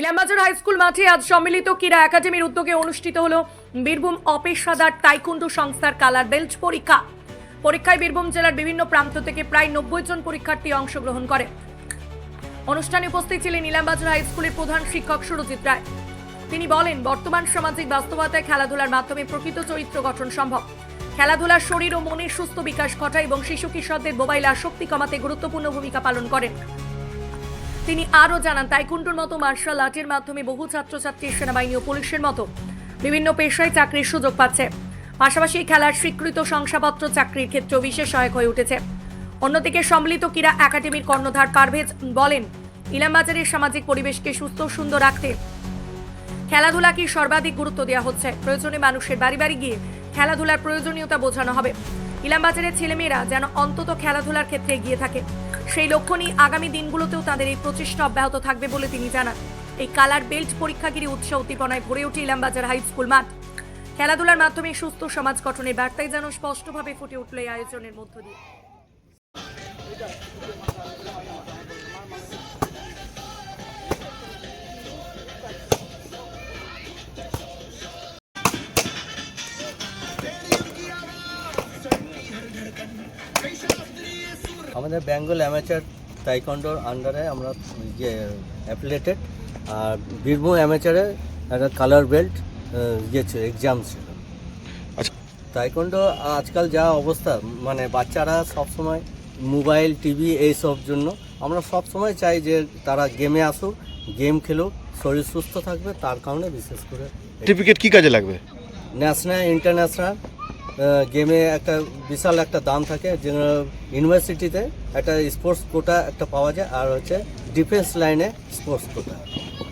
Ilambazar high school মাঠে আজ সম্মিলিত ক্রীড়া একাডেমির উদ্যোগে অনুষ্ঠিত হল বীরভূম অপেশাদার তাইকুন্ডু সংস্থার কালার বেল্ট পরীক্ষা। পরীক্ষায় বীরভূম জেলার বিভিন্ন প্রান্ত থেকে প্রায় নব্বই জন পরীক্ষার্থী অংশগ্রহণ করে। অনুষ্ঠানে উপস্থিত ছিলেন ইলামবাজার হাই স্কুলের প্রধান শিক্ষক সুরজিৎ রায়। তিনি বলেন, বর্তমান সামাজিক বাস্তবতায় খেলাধুলার মাধ্যমে প্রকৃত চরিত্র গঠন সম্ভব। খেলাধুলার শরীর ও মনের সুস্থ বিকাশ ঘটায় এবং শিশু কিশোরদের মোবাইল আসক্তি কমাতে গুরুত্বপূর্ণ ভূমিকা পালন করেন। তিনি আরও জানান তাইকুন্ডুর মতো মার্শাল আর্টের মাধ্যমে বহু ছাত্রছাত্রী সেনাবাহিনী ও পুলিশের মতো বিভিন্ন পেশায় চাকরির সুযোগ পাচ্ছে। পাশাপাশি খেলার স্বীকৃত শংসাপত্র চাকরির ক্ষেত্রেও বিশেষ সহায়ক হয়ে উঠেছে। অন্যদিকে সম্মিলিত ক্রীড়া একাডেমির কর্ণধার পারভেজ বলেন, ইলামবাজারের সামাজিক পরিবেশকে সুস্থ সুন্দর রাখতে খেলাধুলাকে সর্বাধিক গুরুত্ব দেওয়া হচ্ছে। প্রয়োজনে মানুষের বাড়ি বাড়ি গিয়ে খেলাধুলার প্রয়োজনীয়তা বোঝানো হবে। ইলামবাজারের ছেলেমেয়েরা যেন অন্তত খেলাধুলার ক্ষেত্রে এগিয়ে থাকে। সেই লক্ষ্য নিয়ে আগামী দিনগুলোতেও তাদের এই প্রচেষ্টা অব্যাহত থাকবে বলে তিনি জানান। এই কালার বেল্ট পরীক্ষাগিরি উৎসাহ উদ্দীপনায় ভরে ওঠে ইলামবাজার হাই স্কুল মাঠ। খেলাধুলার মাধ্যমে সুস্থ সমাজ গঠনের বার্তাই যেন স্পষ্টভাবে ফুটে উঠল এই আয়োজনের মধ্য দিয়ে। আমাদের বেঙ্গল অ্যামেচার তাইকন্ডোর আন্ডারে আমরা যে অ্যাপ্লেটেড আর বীরভূম অ্যামেচারে একটা কালার বেল্ট ইয়ে ছিল এক্সাম ছিল আচ্ছা। তাইকন্ডো আজকাল যা অবস্থা মানে বাচ্চারা সবসময় মোবাইল টিভি এইসব জন্য আমরা সব সময় চাই যে তারা গেমে আসুক গেম খেলুক শরীর সুস্থ থাকবে তার কারণে বিশেষ করে সার্টিফিকেট কি কাজে লাগবে ন্যাশনাল ইন্টারন্যাশনাল গেমে একটা বিশাল একটা দাম থাকে। যে ইউনিভার্সিটিতে একটা স্পোর্টস কোটা একটা পাওয়া যায়, আর হচ্ছে ডিফেন্স লাইনে স্পোর্টস কোটা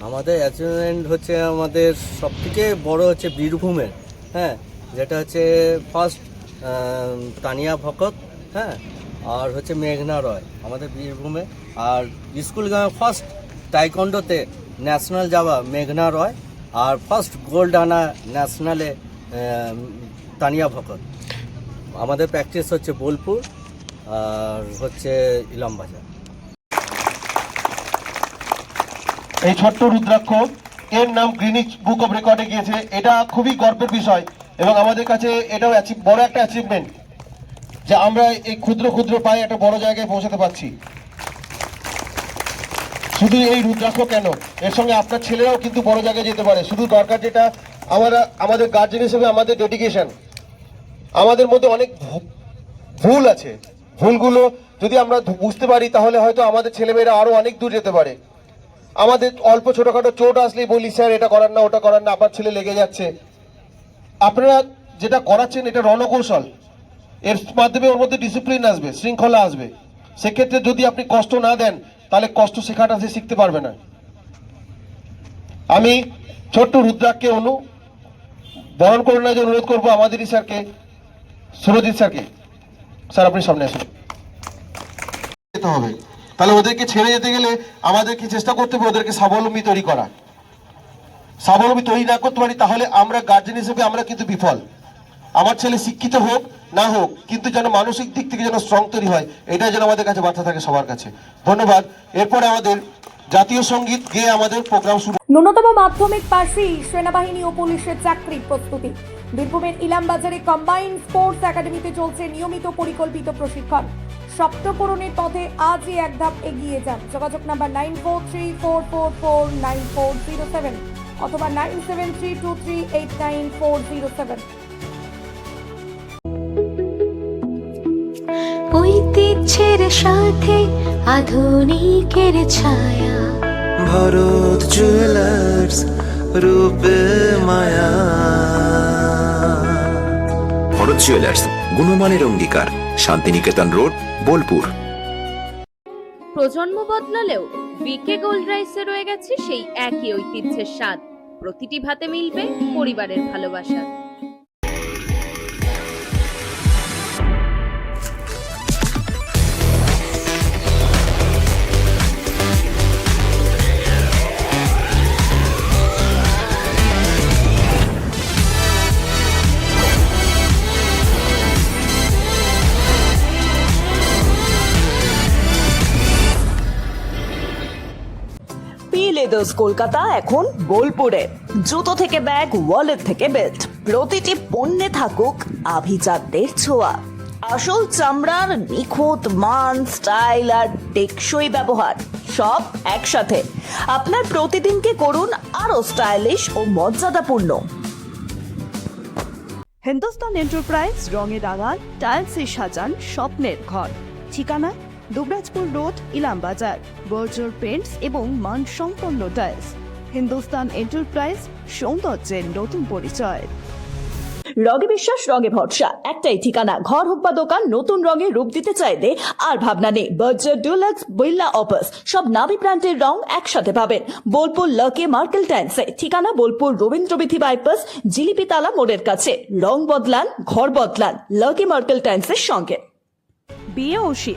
আমাদের অ্যাচিভমেন্ট হচ্ছে আমাদের সবথেকে বড় হচ্ছে বীরভূমের হ্যাঁ যেটা হচ্ছে ফার্স্ট তানিয়া ভকত হ্যাঁ আর হচ্ছে মেঘনা রয় আমাদের বীরভূমে। আর স্কুল গ্রামে ফার্স্ট টাইকন্ডোতে ন্যাশনাল যাওয়া মেঘনা রয়, আর ফার্স্ট গোল্ড আনা ন্যাশনালে তানিয়া ভকত। আমাদের প্র্যাকটিস হচ্ছে বোলপুর আর হচ্ছে ইলামবাজার। এই ছোট্ট রুদ্রাক্ষ, এর নাম গ্রিনিচ বুক অফ রেকর্ডে গিয়েছে। এটা খুবই গর্বের বিষয় এবং আমাদের কাছে এটাও বড় একটা অ্যাচিভমেন্ট যে আমরা এই ক্ষুদ্র ক্ষুদ্র পায়ে একটা বড় জায়গায় পৌঁছাতে পারছি। শুধু এই রুদ্রাক্ষ কেন? এর সঙ্গে আপনার ছেলেরাও কিন্তু বড় জায়গায় যেতে পারে। শুধু দরকার যেটা, আমরা আমাদের গার্জেন হিসেবে আমাদের ডেডিকেশন আমাদের মধ্যে অনেক ভুল আছে। ভুলগুলো যদি আমরা বুঝতে পারি, তাহলে হয়তো আমাদের ছেলেমেয়েরা আরও অনেক দূর যেতে পারে। আমাদের অল্প ছোটখাটো চোট আসলেই বলি, স্যার, এটা করার না, ওটা করার না আপনার ছেলে লেগে যাচ্ছে। আপনারা যেটা করাচ্ছেন, এটা রণকৌশল। এর মাধ্যমে ওর মধ্যে ডিসিপ্লিন আসবে, শৃঙ্খলা আসবে। সেক্ষেত্রে যদি আপনি কষ্ট না দেন, তাহলে কষ্ট শেখাটা সে শিখতে পারবে না। আমি ছোট্ট রুদ্রাককে অনু বরণ করুন অনুরোধ করব আমাদেরই স্যারকে। সুরজিৎ স্যারকে। স্যার আপনি সামনে আসুন। যেতে হবে। তাহলে ওদেরকে ছেড়ে যেতে গেলে আমাদেরকে চেষ্টা করতে হবে ওদেরকে স্বাবলম্বী তৈরি করা। স্বাবলম্বী তৈরি না করতে পারি তাহলে আমরা গার্জেন হিসেবে আমরা কিন্তু বিফল। আমার ছেলে শিক্ষিত হোক না হোক কিন্তু যেন মানসিক দিক থেকে যেন স্ট্রং তৈরি হয় এটাই যেন আমাদের কাছে বার্তা থাকে সবার কাছে। ধন্যবাদ। এরপরে আমাদের জাতীয় সংগীত গেয়ে আমাদের প্রোগ্রাম শুরু ন্যূনতম মাধ্যমিক পাশেই সেনাবাহিনী ও পুলিশের চাকরির প্রস্তুতি। বীরভূমের ইলামবাজারে কম্বাইন্ড স্পোর্টস একাডেমিতে চলছে নিয়মিত পরিকল্পিত প্রশিক্ষণ। সপ্তপূরণের পথে আজই এক ধাপ এগিয়ে যান। যোগাযোগ number nine four three four four four nine four zero seven অথবা nine seven three two three eight nine four zero seven. ঐতিহ্যের সাথে আধুনিকের ছায়া। ভরত জুয়েলার্স রূপে মায়া। ভরত জুয়েলার্স, গুণমানের অঙ্গীকার, শান্তিনিকেতন রোড, বোলপুর। প্রজন্ম বদলালেও বিকে গোল্ড রাইসে রয়ে গেছে সেই একই ঐতিহ্যের স্বাদ। প্রতিটি ভাতে মিলবে পরিবারের ভালোবাসা। ব্রাদার্স কলকাতা এখন বোলপুরে। জুতো থেকে ব্যাগ ওয়ালেট থেকে বেল্ট প্রতিটি পণ্যে থাকুক আভিজাতদের ছোঁয়া। আসল চামড়ার নিখুঁত মান স্টাইল আর টেকসই ব্যবহার, সব একসাথে। আপনার প্রতিদিনকে করুন আরও স্টাইলিশ ও মর্যাদাপূর্ণ। হিন্দুস্তান এন্টারপ্রাইজ রঙে রাঙান টাইলসে সাজান, স্বপ্নের ঘর। ঠিকানা Dubrajpur road Ilambazar Berger paints এবং মানসম্পন্ন টাইলস হিন্দুস্তান এন্টারপ্রাইজ সৌন্দর্যের নতুন পরিচয়। রঙে বিশ্বাস রঙে ভরসা একটাই ঠিকানা। ঘর হোক বা দোকান নতুন রঙে রূপ দিতে চাইলে আর ভাবনা নেই। বার্জার ডুলাক্স বিল্লা অপাস সব নামি ব্র্যান্ডের রং একসাথে পাবেন। বোলপুর লকে মার্কেল ট্যান্সে ঠিকানা বোলপুর রবীন্দ্রবিথি বাইপাস জিলিপি জিলিপিতালা মোড়ের কাছে। রং বদলান ঘর বদলান লকে মার্কেল ট্যান্সের সঙ্গে। বিয়ে ও শীত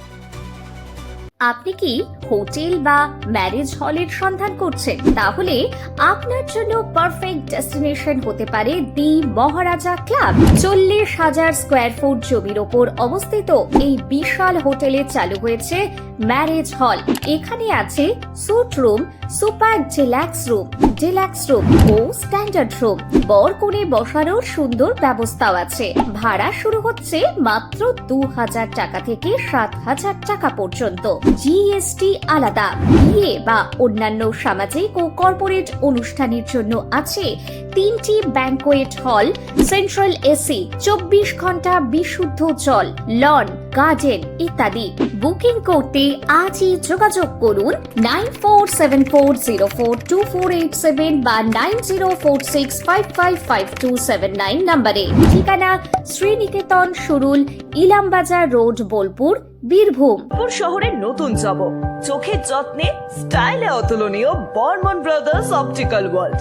আপনি কি হোটেল বা ম্যারেজ হলের সন্ধান করছেন? তাহলে আপনার জন্য পারফেক্ট ডেস্টিনেশন হতে পারে দি মহারাজা ক্লাব। চল্লিশ হাজার স্কোয়ার ফুট জমির ওপর অবস্থিত এই বিশাল হোটেলে চালু হয়েছে ম্যারেজ হল। এখানে আছে suite room, super deluxe room deluxe room ও স্ট্যান্ডার্ড রুম। বর কোণে বসানোর সুন্দর ব্যবস্থাও আছে। ভাড়া শুরু হচ্ছে মাত্র দু হাজার টাকা থেকে সাত হাজার টাকা পর্যন্ত। জিএসটি আলাদা। বিয়ে বা অন্যান্য সামাজিক ও কর্পোরেট অনুষ্ঠানের জন্য আছে তিনটি ব্যাংকোয়েট হল, সেন্ট্রাল এসি, চব্বিশ ঘণ্টা বিশুদ্ধ জল, লন গার্ডেন ইত্যাদি। বুকিং করতে আজই যোগাযোগ করুন nine four seven four zero four two four eight seven বা nine zero four six five five five two seven nine নম্বরে। ঠিকানা শ্রীনিকেতন সুরুল, ইলামবাজার রোড, বোলপুর, বীরভূম। শহরের নতুন চমক চোখের যত্নে স্টাইলে অতুলনীয় বর্মন ব্রাদার্স অপটিক্যাল ওয়ার্ল্ড।